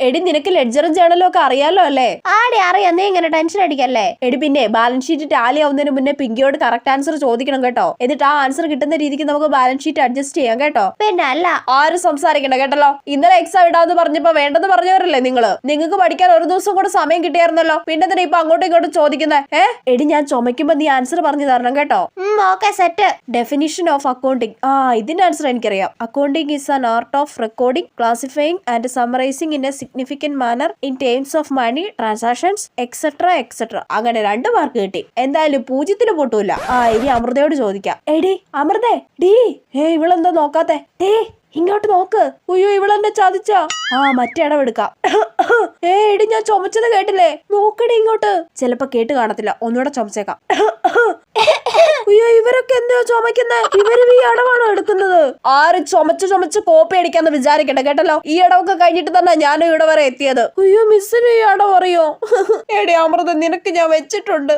എടി നിനക്ക് ലെഡ്ജറും ജേണലും ഒക്കെ അറിയാലോ അല്ലേ? ആടി അറിയാം. നീ ഇങ്ങനെ ടെൻഷൻ അടിക്കല്ലേ? എടി പിന്നെ ബാലൻസ് ഷീറ്റ് ടാലി ആവുന്നതിന് മുന്നേ പിങ്കിയോട് കറക്റ്റ് ആൻസർ ചോദിക്കണം കേട്ടോ. എന്നിട്ട് ആ ആൻസർ കിട്ടുന്ന രീതിക്ക് നമുക്ക് ബാലൻസ് ഷീറ്റ് അഡ്ജസ്റ്റ് ചെയ്യാം കേട്ടോ. പിന്നെ അല്ല. ആരും സംസാരിക്കണ്ട കേട്ടല്ലോ? ഇന്നലെ എക്സാം ഇടാന്ന് പറഞ്ഞപ്പോ വേണ്ടെന്ന് പറഞ്ഞവരല്ലേ നിങ്ങൾ? നിങ്ങൾക്ക് പഠിക്കാൻ ഒരു ദിവസം കൂടെ സമയം കിട്ടിയായിരുന്നല്ലോ. പിന്നെ തന്നെ ഇപ്പൊ അങ്ങോട്ടും ഇങ്ങോട്ടും ചോദിക്കുന്നേ? ഏ? എടി ഞാൻ ചുമക്കുമ്പോ നീ ആൻസർ പറഞ്ഞു തരണം കേട്ടോ. Okay set definition of accounting ആ ഇതിന്റെ ആൻസർ എനിക്കറിയാം. Accounting is an art of recording classifying and summarising in a significant manner in terms of money transactions etcetera etcetera അങ്ങനെ രണ്ട് മാർക്ക് കിട്ടി. എന്തായാലും പൂജ്യത്തിന് പൊട്ടൂല. ആ ഇനി അമൃതയോട് ചോദിക്കാം. എടി അമൃതേ ഡീ ഏ ഇവളെന്താ നോക്കാത്തെ? ഡീ ഇങ്ങോട്ട് നോക്ക്. ഉയ്യോ ഇവളെന്നെ ചതിച്ചാ. ആ മറ്റേ ഇടവെടുക്കാം ഏ എടി ഞാൻ ചുമച്ചത് കേട്ടില്ലേ? നോക്കടി ഇങ്ങോട്ട്. ചിലപ്പോ കേട്ട് കാണത്തില്ല. ഒന്നുകൂടെ ചുമച്ചേക്കാം. ഇവരൊക്കെ എന്തോ ചുമക്കുന്നത് ഇവർ ഈ അടവാണോ എടുക്കുന്നത്? ആര് ചുമച്ച് ചുമച്ച് കോപ്പി അടിക്കാന്ന് വിചാരിക്കട്ടെ കേട്ടല്ലോ? ഈ അടവൊക്കെ കഴിഞ്ഞിട്ട് തന്നെ ഞാനും ഇവിടെ വരെ എത്തിയത്. അയ്യോ മിസ്സിന് ഈ അടവ് എടി അമൃത നിനക്ക് ഞാൻ വെച്ചിട്ടുണ്ട്.